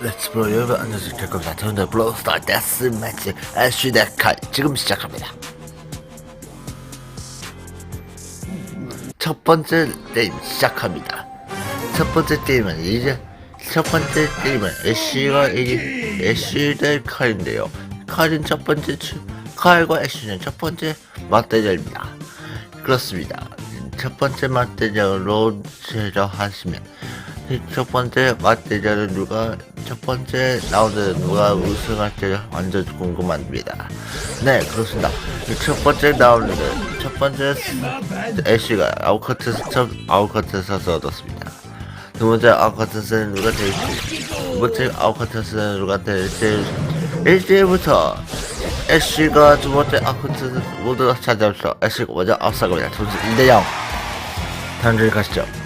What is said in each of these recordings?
렛츠 브로 여러분 안녕하세요. 될 겁니다. 저는 블로스타 데스 매치 애쉬 데칼 지금 시작합니다. 첫 번째 게임 시작합니다. 첫 번째 게임은 이제 첫 번째 게임은 애쉬가 이기 애쉬 대 칼인데요. 칼은 첫 번째 주- 칼과 애쉬는 첫 번째 맞대결입니다. 그렇습니다. 첫 번째 맞대결로 제작하시면 첫 번째 맞대결은 누가 첫 번째 라운드 누가 우승할지 완전 궁금합니다. 네 그렇습니다. 이첫 번째 라운드는 첫 번째 애쉬가 아웃커트 첫 아웃커트에서 얻었습니다. 두 번째 아웃커트는 누가 될지 두 번째 아웃커트는 누가 될지 일주일부터 애쉬가 두 번째 아웃커트 모두 찾아오죠. 애쉬가 먼저 앞서갑니다. 점수 1대0 다음 주 가시죠.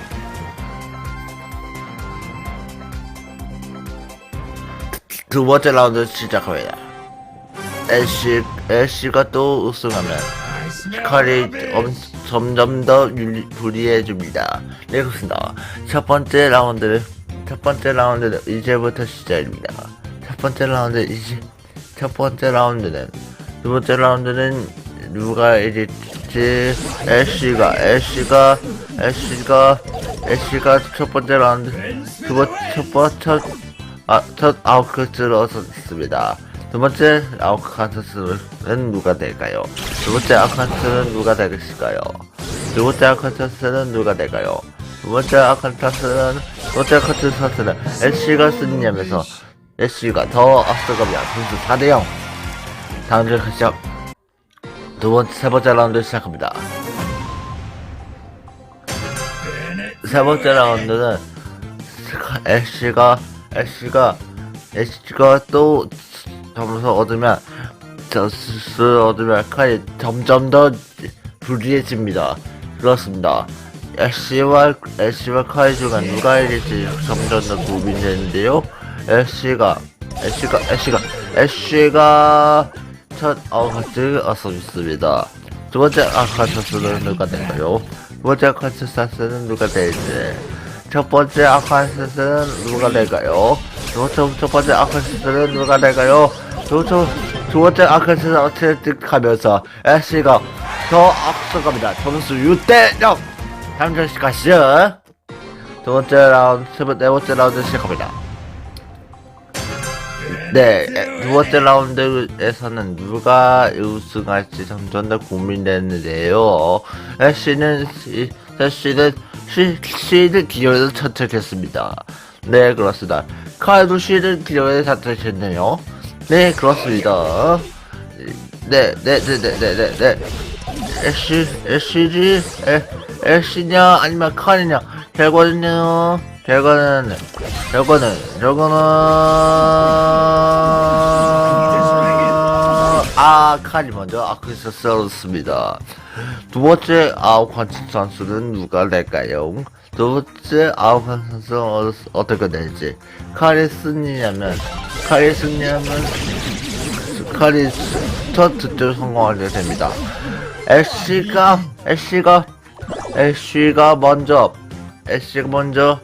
두 번째 라운드 시작합니다. 애쉬, 애쉬가 또 우승하면 칼이 엄, 점점 더 유리, 불리해집니다. 네, 그렇습니다. 첫 번째 라운드, 첫 번째 라운드는 이제부터 시작입니다. 첫 번째 라운드, 이제, 첫 번째 라운드는, 두 번째 라운드는 누가 이길지, 애쉬가, 애쉬가, 애쉬가, 애쉬가 첫 번째 라운드, 두 번, 첫 번, 첫, 아, 첫 아웃커트를 얻었습니다. 두 번째 아웃커트는 누가 될까요? 두 번째 아웃커트는 누가 될까요? 두 번째 아웃커트는 누가 될까요? 두 번째 아웃커트는, 두 번째 아웃커트는 애쉬가 승리하면서 애쉬가 더 앞서갑니다. 점수 4대0. 다음 주 시작. 두 번째, 세 번째 라운드 시작합니다. 세 번째 라운드는 애쉬가 애쉬가 애쉬가 또 점수 얻으면 점수 얻으면 칼이 점점 더 불리해집니다. 그렇습니다. 애쉬와 애쉬와 칼 중에 누가 이길지 점점 더 고민되는데요. 애쉬가 애쉬가 애쉬가 애쉬가 첫 아웃카트 얻었습니다. 두 번째 아카트스는 누가 될까요? 두 번째 아카트스는 누가 될지 첫 번째 아카트스는 누가 될까요? 두 첫 번째 아카트스는 누가 될까요? 두, 두, 두 번째 아카트스 어떻게 하면서 애쉬가 더 앞서갑니다. 점수 6대0! 다음 전시 가시죠. 두 번째 라운드, 네 번째 라운드 시작합니다. 네, 에, 두 번째 라운드에서는 누가 우승할지 점점 더 고민되는데요. 애쉬는, 시- 애쉬는 시, 시드 기어에서 선택했습니다. 네, 그렇습니다. 칼도 시드 기어에 선택했네요. 네, 그렇습니다. 네, 네, 네, 네, 네, 네, 네. 애쉬, 애쉬지, 애, 애쉬냐, 아니면 칼이냐. 결과는요, 결과는, 결과는, 결과는, 아, 칼이 먼저 아크에서 썰었습니다. 두 번째 아웃칸 선수는 누가 될까요? 두 번째 아웃칸 선수는 어, 어떻게 될지. 칼이 승리하면, 칼이 승리하면, 칼이 첫 득점 성공하게 됩니다. 애쉬가 애쉬가 애쉬가 먼저 애쉬가 먼저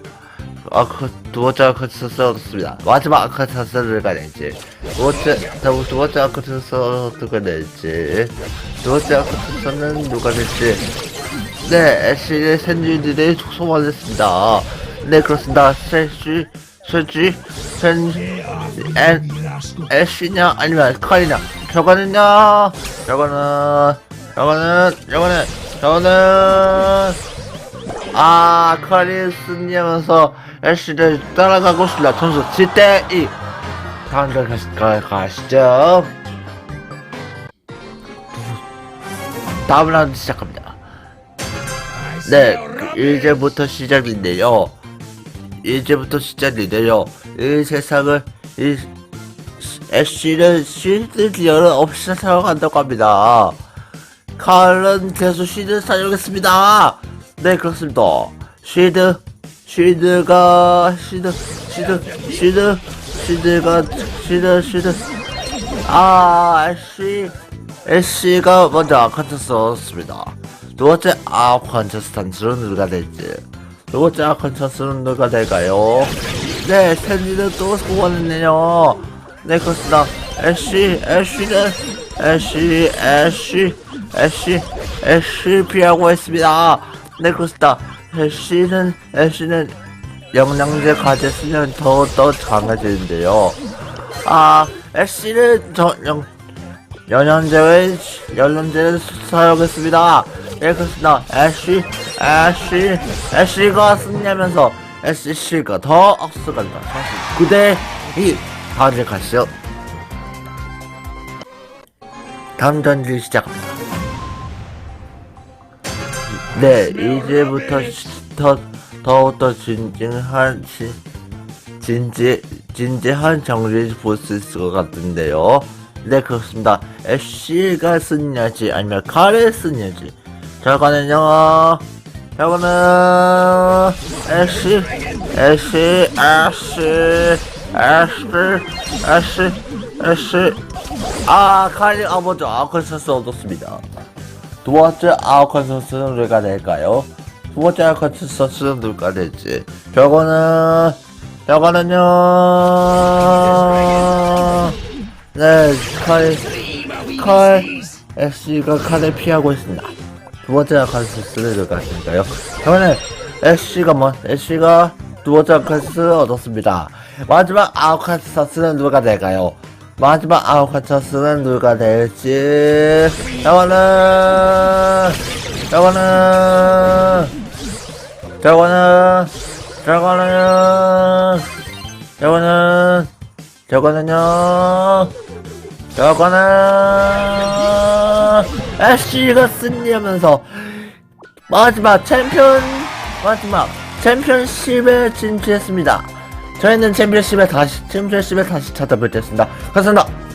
아크 두 번째 아크트스 얻었습니다. 마지막 아크트스를 가낼지 두 번째 두, 두 번째 아크트스 어떻게 될지 두 번째 아크트스는 누가 될지 네 애쉬의 샌드위들이 소환했습니다. 네 그렇습니다. 샌쉬 샌쉬 샌 애쉬냐 아니면 칼이냐 결과는요 결과는 결과는 결과는 결과는 아 승리하면서 애쉬를 따라가고 있습니다. 점수 7대2 다음 절 가시, 가, 가시죠. 다음 라운드 시작합니다. 네 그, 이제부터 시작인데요. 이제부터 시작인데요. 이 세상을 이 애쉬는 쉴드 기어를 없이 사용한다고 합니다. 칼은 계속 쉴드 사용했습니다. 네, 그렇습니다. 쉴드, 쉴드가, 쉴드, 쉴드, 쉴드, 쉴드가, 쉴드, 쉴드. 아, 애쉬, 애쉬가 먼저 아칸테스 얻었습니다. 두 번째 아칸테스 단수는 누가 될지. 두 번째 아칸테 스는 누가 될까요? 네, 샌디는 또 소원했네요. 네, 그렇습니다. 애쉬, 애쉬는, 애쉬, 애쉬, 애쉬, 애쉬 피하고 했습니다. 네, 그렇습니다. 애쉬는, 애쉬는 영양제 과제 쓰면 더, 더 강해지는데요. 아, 애쉬는 저, 영, 연연제의 연연제를 사용했습니다. 예, 그렇습니다. 애쉬, 애쉬, 애쉬가 더 앞서간다. 49대 2 다음에 가시죠. 다음 전지 시작합니다. 네, 이제부터 시- 더, 더욱더 진진한 시, 진지, 진지한 정리를 볼 수 있을 것 같은데요. 네, 그렇습니다. 애쉬가 쓰냐지, 아니면 칼을 쓰냐지. 저거는요, 저거는, 애쉬, 애쉬, 애쉬, 애쉬, 애쉬, 애쉬. 아, 칼이 아버지 아웃컨서스 얻었습니다. 두 번째 아웃컨서스는 누가 될까요? 두 번째 아웃컨서스는 누가 될지. 저거는, 저거는요, 네, 칼, 칼, SC가 칼을 피하고 있습니다. 두 번째 아웃컨서스는 누가 될까요? 저거는 SC가 뭐, SC가 두 번째 아웃컨서스를 얻었습니다. 마지막 아웃컨서스는 누가 될까요? 마지막 아웃컨서스는 누가 될지, 저거는, 저거는, 저거는, 저거는, 저거는, 저거는요, 저거는, 애쉬가 승리하면서, 마지막 챔피언, 마지막 챔피언십에 진출했습니다. 저희는 챔피언십에 다시, 챔피언십에 다시 찾아뵙겠습니다. 감사합니다.